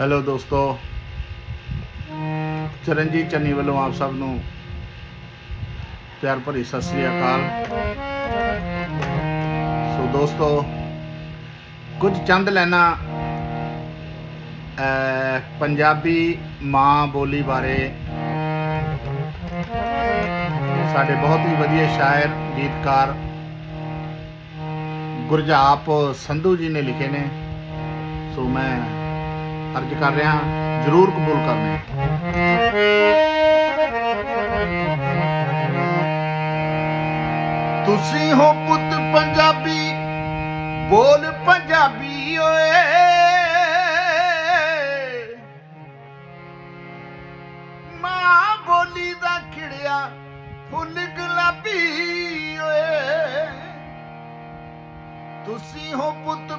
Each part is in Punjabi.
ਹੈਲੋ ਦੋਸਤੋ। ਚਰਨਜੀਤ ਚੰਨੀ ਵੱਲੋਂ ਆਪ ਸਭ ਨੂੰ ਪਿਆਰ ਭਰੀ ਸਤਿ ਸ੍ਰੀ ਅਕਾਲ। ਸੋ ਦੋਸਤੋ, ਕੁਝ ਚੰਦ ਲੈਣਾ ਪੰਜਾਬੀ ਮਾਂ ਬੋਲੀ ਬਾਰੇ ਸਾਡੇ ਬਹੁਤ ਹੀ ਵਧੀਆ ਸ਼ਾਇਰ, ਗੀਤਕਾਰ ਗੁਰਜਾਪ ਸੰਧੂ ਜੀ ਨੇ ਲਿਖੇ ਨੇ। ਸੋ ਮੈਂ ਅਰਜ਼ ਕਰ ਰਿਹਾ, ਜਰੂਰ ਕਬੂਲ ਕਰਨੇ ਤੁਸੀਂ ਹੋ ਪੁੱਤ ਪੰਜਾਬੀ, ਬੋਲ ਪੰਜਾਬੀ ਓਏ। ਮਾਂ ਬੋਲੀ ਦਾ ਖਿੜਿਆ ਫੁੱਲ ਗੁਲਾਬੀ ਓਏ। ਤੁਸੀਂ ਹੋ ਪੁੱਤ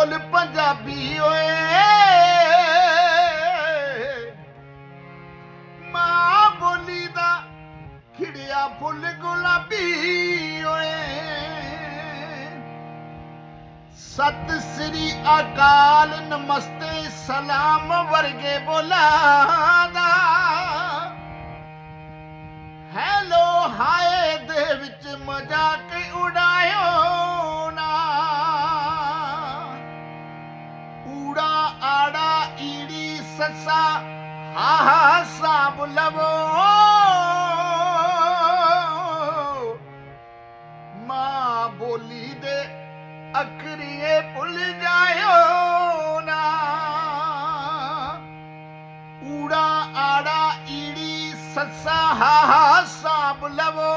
ਬੋਲ ਪੰਜਾਬੀ ਓਏ। ਮਾਂ ਬੋਲੀ ਦਾ ਖਿੜਿਆ ਫੁੱਲ ਗੁਲਾਬੀ ਓਏ। ਸਤਿ ਸ੍ਰੀ ਅਕਾਲ, ਨਮਸਤੇ, ਸਲਾਮ ਵਰਗੇ ਬੋਲਾਂ ਦਾ। ਹੈਲੋ, ਹਾਏ, ਦੇ ਵਿੱਚ ਮਜ਼ਾਕ ਉਡਾਇਓ। ਈੜੀ ਹਾ ਹਾਹਾ ਸਾਬ ਲਵੋ। ਮਾਂ ਬੋਲੀ ਦੇ ਅਖਰੀਏ ਭੁੱਲ ਜਾਇਓ ਨਾ। ਊੜਾ ਆੜਾ ਈੜੀ ਸੱਸਾ ਹਾ ਸਾਬ ਲਵੋ।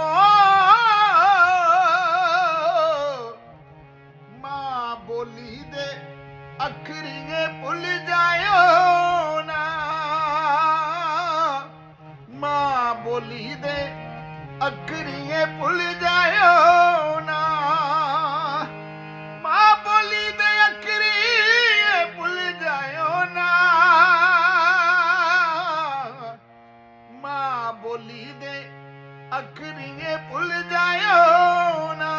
ਮਾਂ ਬੋਲੀ ਦੇ ਅਖਰੀਏ ਭੁੱਲ ਜਾਇਓ ਅਖਰੀਏ ਭੁੱਲ ਜਾਇਓ ਨਾ। ਮਾਂ ਬੋਲੀ ਦੇ ਅਖਰੀਏ ਭੁੱਲ ਜਾਇਓ ਨਾ। ਮਾਂ ਬੋਲੀ ਦੇ ਅਖਰੀਏ ਭੁੱਲ ਜਾਇਓ ਨਾ।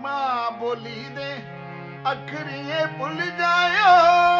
ਮਾਂ ਬੋਲੀ ਦੇ ਅਖਰੀਏ ਭੁੱਲ ਜਾਇਓ